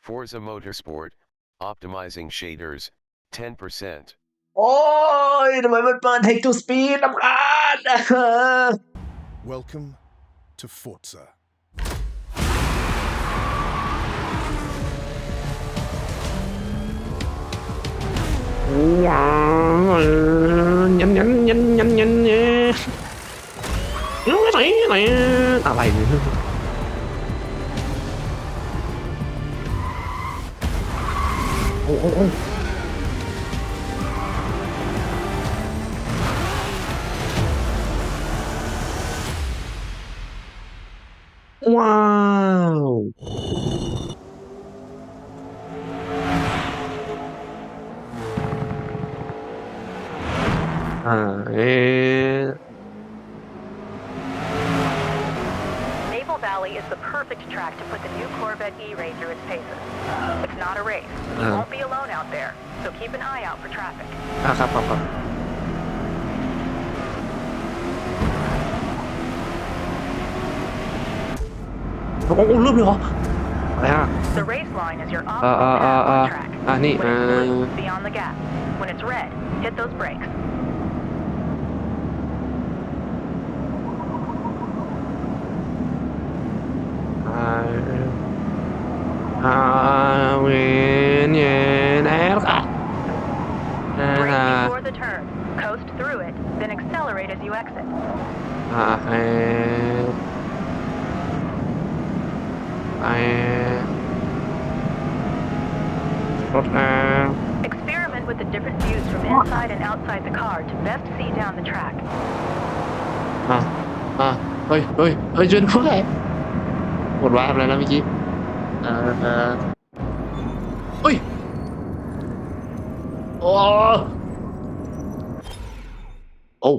Forza Motorsport, optimizing shaders, 10%. โอ้ยทำไมมันเปิด Take to Speed ลำคาญ Welcome to Forza. ว้าวยันยันยันยันยันเนี่ยไหนไหนอะไร เนี่ย traffic. อ่ะครับครับครับโอ้โหเริ่มเลยเหรออะไรฮะ The race line is your Uh, optimal uh, path uh, on uh. track. Ah, neat. When it's blue, Uh. be on the gas. When it's red, hit those brakes. อ่าอ่าเวนเย็นแอลค่ะ อ่า Brake before the turn. Coast through it, then accelerate as you exit. อ่าเออไอรถอ่า Experiment with the different views from inside and outside the car to best see down the track. อ่ะอ่ะเฮ้ยเฮ้ยเฮ้ยช่วยด้วยหมดว่าทำอะไรนะเมื่อกี้เออ โอ้โอ้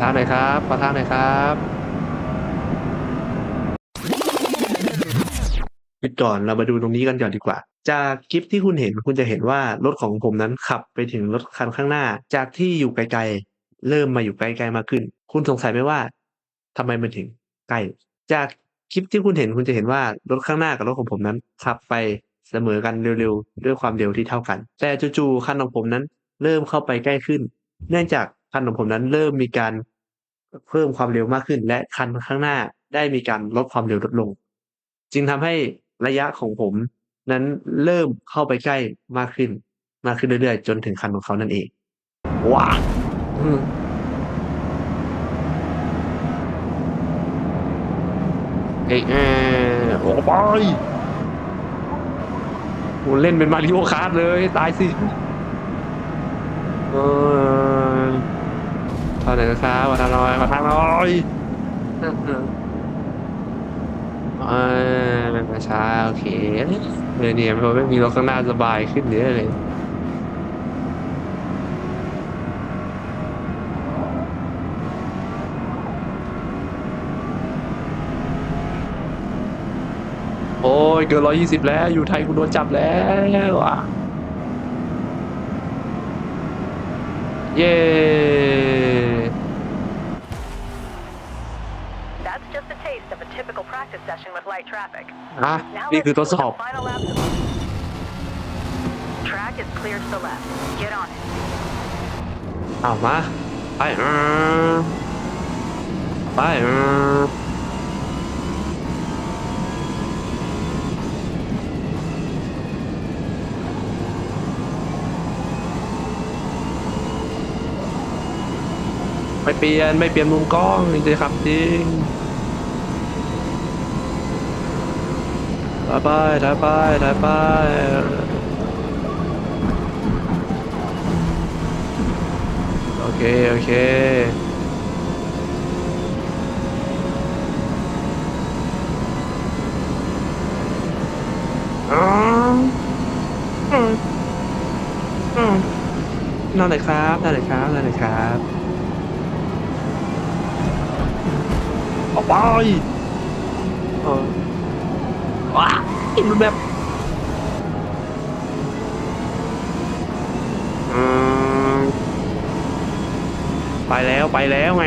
ทางหน่อยครับขอทางหน่อยครับปิดก่อนเรามาดูตรงนี้กันก่อนดีกว่า จากคลิปที่คุณเห็นคุณจะเห็นว่ารถของผมนั้นขับไปถึงรถคันข้างหน้า จากที่อยู่ไกลๆ เริ่มมาอยู่ใกล้ๆมากขึ้น คุณสงสัยไหมว่าทำไมมันถึงใกล้ จากคลิปที่คุณเห็นคุณจะเห็นว่ารถข้างหน้ากับรถของผมนั้นขับไปเสมอกันเร็วๆด้วยความเร็วที่เท่ากัน แต่จู่ๆคันของผมนั้น เริ่มเข้าไปใกล้ขึ้น เนื่องจากคันของผมนั้นเริ่มมีการเพิ่มความเร็วมากขึ้น และคันข้างหน้าได้มีการลดความเร็วลดลง จึงทำให้ระยะของผมนั้นเริ่มเข้าไปใกล้มากขึ้น มากขึ้นเรื่อยๆ จนถึงคันของเขานั่นเองว้า เอ้ยเอ้ยโอ้ไปโหเล่นเป็นมาริโอคาร์ดเลย ตายสิ เออทางไหนนะครับมาทางน้อยมาทางน้อยเออมาช้าโอเคเลยเนี่ยเพราะไม่มีรถข้างหน้าสบายขึ้นเยอะเลย โอ้ยเกินร้อยยี่สิบแล้ว อยู่ไทยกูโดนจับแล้วอะเย้ That's just a taste of a typical practice session with light traffic. อะ Now นี่ let's คือทด do สอบ the final laps of Track is clear to the left. Get on it. เอามา ไปเออไปเออไม่เปลี่ยนไม่เปลี่ยนมุมกล้องจริงๆครับจริงถ่ายไปถ่ายไปถ่ายไปโอเค โอเคอืมอืมนอนเลยครับนอนเลยครับนอนเลยครับ ไปเออว้าอินแบบไปแล้วไปแล้วไง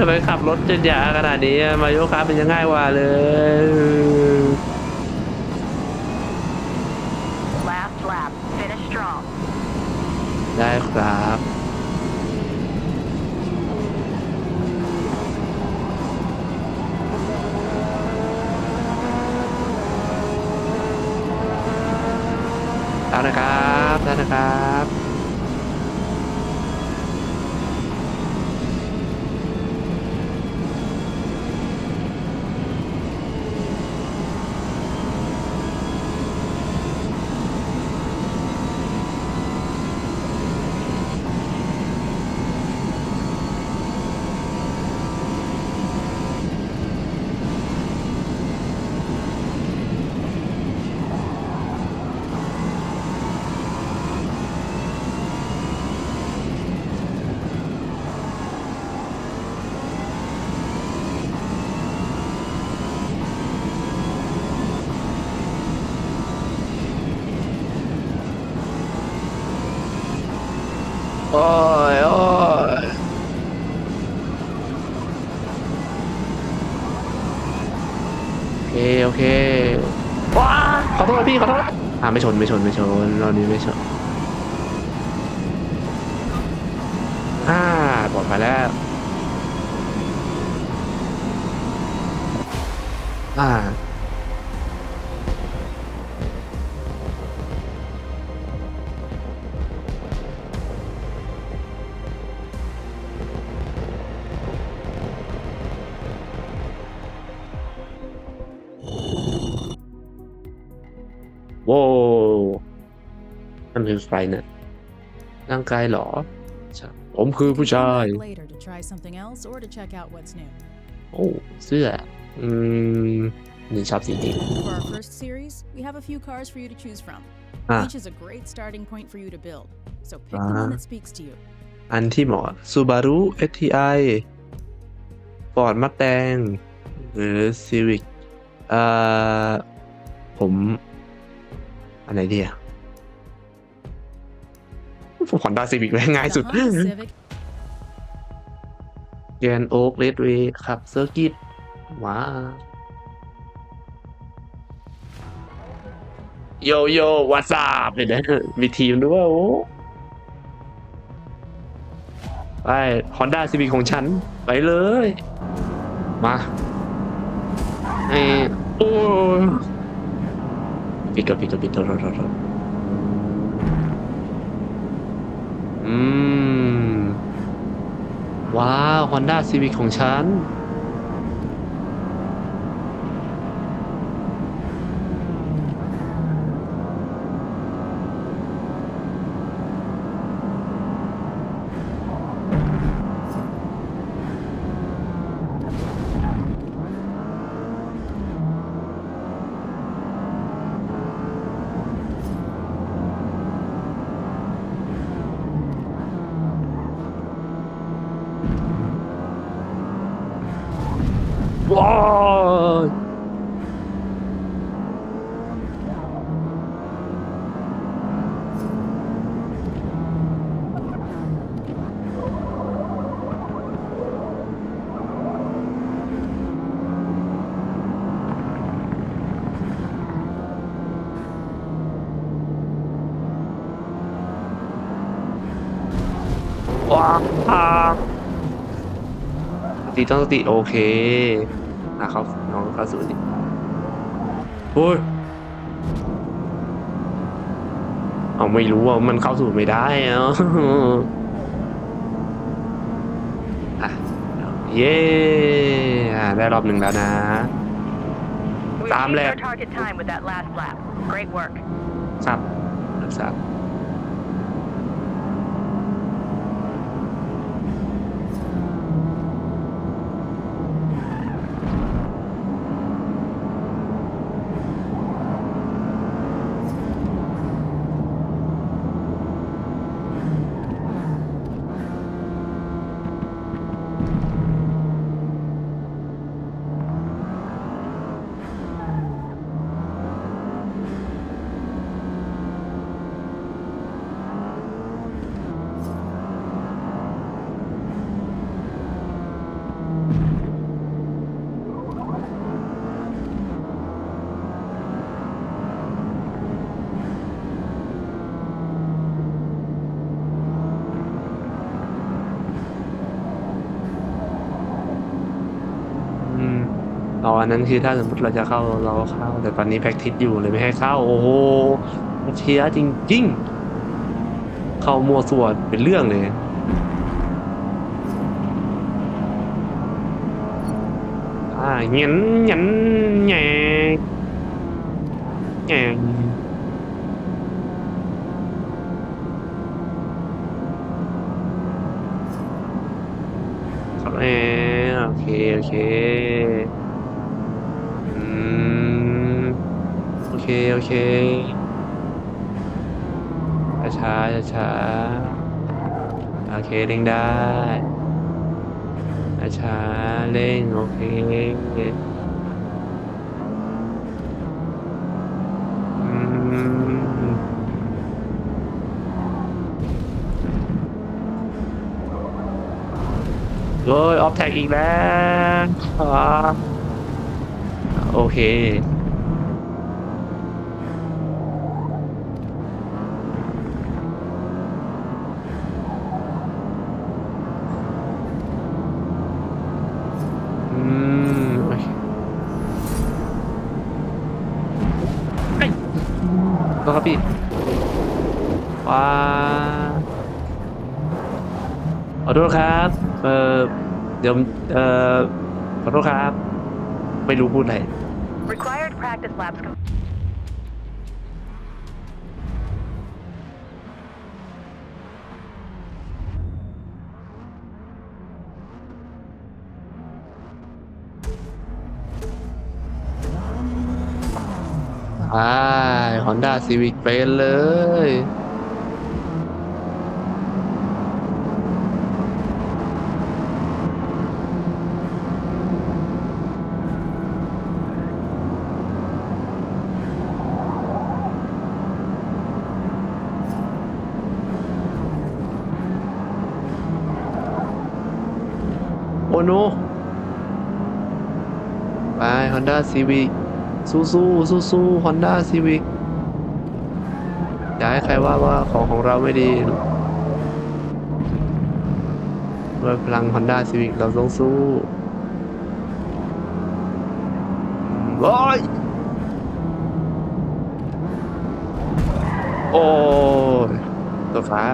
ทำไมขับรถจนยาขนาดนี้อะมาโยคะเป็นยังง่ายกว่าเลย Last lap. Finish strong. ได้ครับแล้วนะครับแล้วนะครับ โอ้ยโอ้ยโอเคโอเคว้าขอโทษพี่ขอโทษอ่าไม่ชนไม่ชนไม่ชนรอบนี้ไม่ชนอ่าปลอดภัยแล้วอ่า ว้วนั่นคือใครเนี่ยร่างกายเหรอใช่ผมคือผู้ชาย Come back later to try something else or to check out what's new. โอ้เสื้อ อืมนี่ชอบสีนี้ For our first series, we have a few cars for you to choose from. Ah. Each is a great starting point for you to build. So pick the Ah. one that speaks to you. อันที่เหมาะ Subaru STI Ford Mustang หรือ Civic เอ่อผม อันไหนดีอะผมขอนดา Civic ไว้ง่าย The สุด Honda Civic แกนโอ๊กเลดเวย์ครับเซอร์กิตว้าโยโย่ว a ต a า p เห็นไหมมีทีมด้วยโอ้ไป Honda Civic ของฉัน ไปเลย มาไอ้โอ้ย ปิดก่อนปิดก่อนปิดรอรอรออืม ว้าวฮอนด้าซีวิคของฉัน ว้าวว้าวส ติต้องสติโอเคอะเขาน้องเข้าสู่สติโอ้ยเอาไม่รู้ว่ามันเข้าสู่ไม่ได้เนาะอะเย้อะได้รอบหนึ่งแล้วนะ We Tám achieved lẹp. our target time with that last lap. Great work. ครับรับ ทราบอ๋ออันนั้นคือถ้าสมมติเราจะเข้าเราก็เข้า แต่ตอนนี้แพ็กทิสอยู่เลยไม่ให้เข้า โอ้โหเชียร์จริงๆเข้ามัวสวนเป็นเรื่องเลยอ่าเงี้ยนเงี้ยนแง่แง่ครับแอโอเค โอเค ม โอเค โอเค ช้าช้าช้าโอเคเร่งได้ช้าเร่งโอเคโอ้ยออฟแท็กอีกแล้วอ่า โอเค อืมโอเคเฮ้ยขอโทษครับพี่ว้าขอโทษครับ เออเดี๋ยว เออขอโทษครับ ไม่รู้พูดอะไร Required practice labs. Com- ใช่ฮอนด้าซีวิกเป็นเลย โอโน ไปฮอนด้าซีวิกสู้สู้สู้สู้ฮอนด้าซีวิกอย่าให้ใครว่าว่าของของเราไม่ดีด้วยพลังฮอนด้าซีวิกเราต้องสู้ว้ายโอ้ตัวครั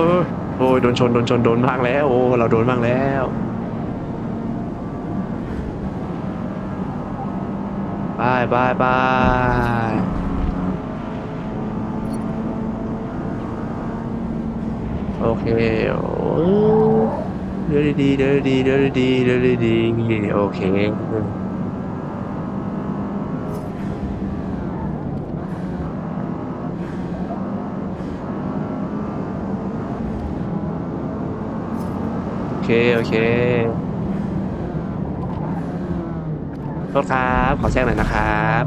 ออโอ้ยโดนชนโดนชนโดนบ้างแล้ว โอ้เราโดนบ้างแล้วบายบายบายโอเคโอ้เดินดีเดินดีเดินดีเดินดีโอเค โอเคโอเคโทษครับ ขอแจ้งหน่อยนะครับ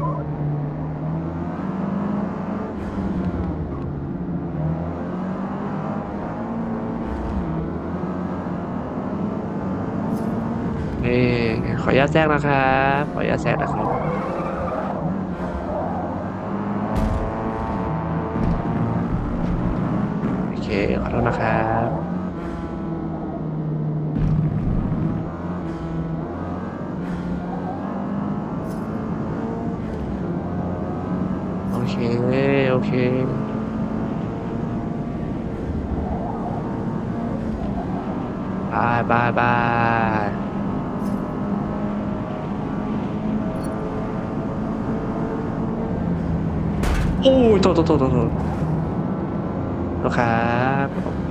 เอ่ขออนุญาตแทรกนะครับ ขออนุญาตแทรกนะครับโอเค ขอโทษนะครับ เค โอเค บายบายบายโอ้ยโทษโทษโทษโทษโทษโทษครับ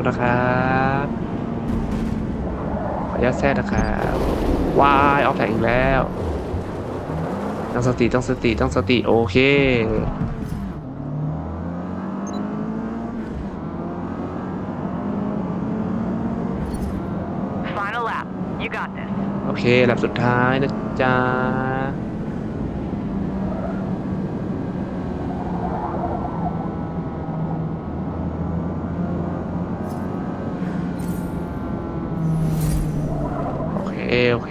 ษนะครับขออนุญาตแทรกนะครับวายออกแผงอีกแล้วต้องสติต้องสติต้องสติโอเค Final lap. You got this. โอเคลำสุดท้ายนะจ๊ะ โอเค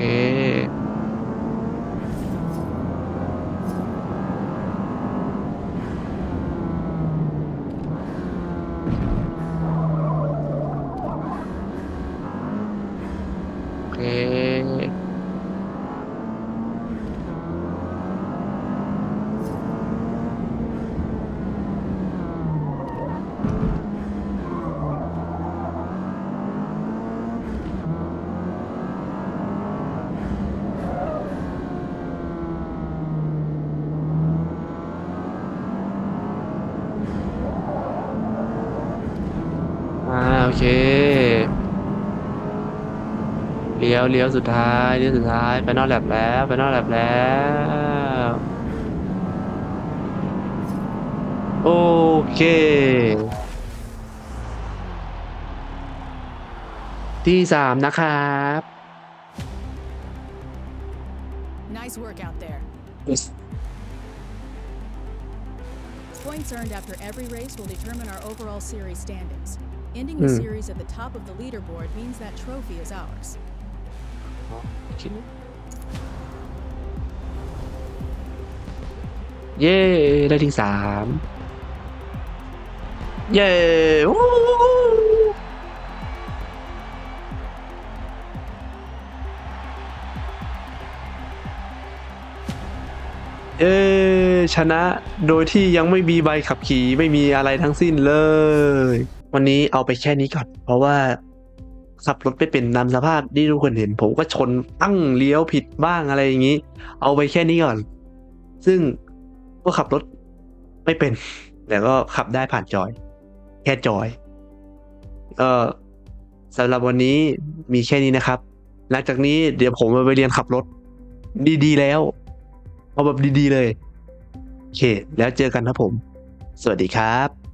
เค เลี้ยวเลี้ยวสุดท้ายเลี้ยวสุดท้าย ไปนอกแลบแล้วไปนอกแลบแล้ว โอเค ที่สามนะครับ Nice work out there. Points earned after every race will determine our overall series standings. Ending the Hmm. series at the top of the leaderboard means that trophy is ours. เย้ ได้ที่สาม เย้วู้เย้ ชนะ โดยที่ยังไม่มีใบขับขี่ไม่มีอะไรทั้งสิ้นเลย วันนี้เอาไปแค่นี้ก่อน เพราะว่าขับรถไม่เป็นนำสภาพที่ทุกคนเห็น ผมก็ชนตั้งเลี้ยวผิดบ้างอะไรอย่างนี้ เอาไปแค่นี้ก่อน ซึ่งก็ขับรถไม่เป็น แต่ก็ขับได้ผ่านจอย แค่จอย เออสำหรับวันนี้มีแค่นี้นะครับ หลังจากนี้เดี๋ยวผมไปเรียนขับรถ ดีๆแล้ว เอาแบบดีๆเลย เค แล้วเจอกันครับผม สวัสดีครับ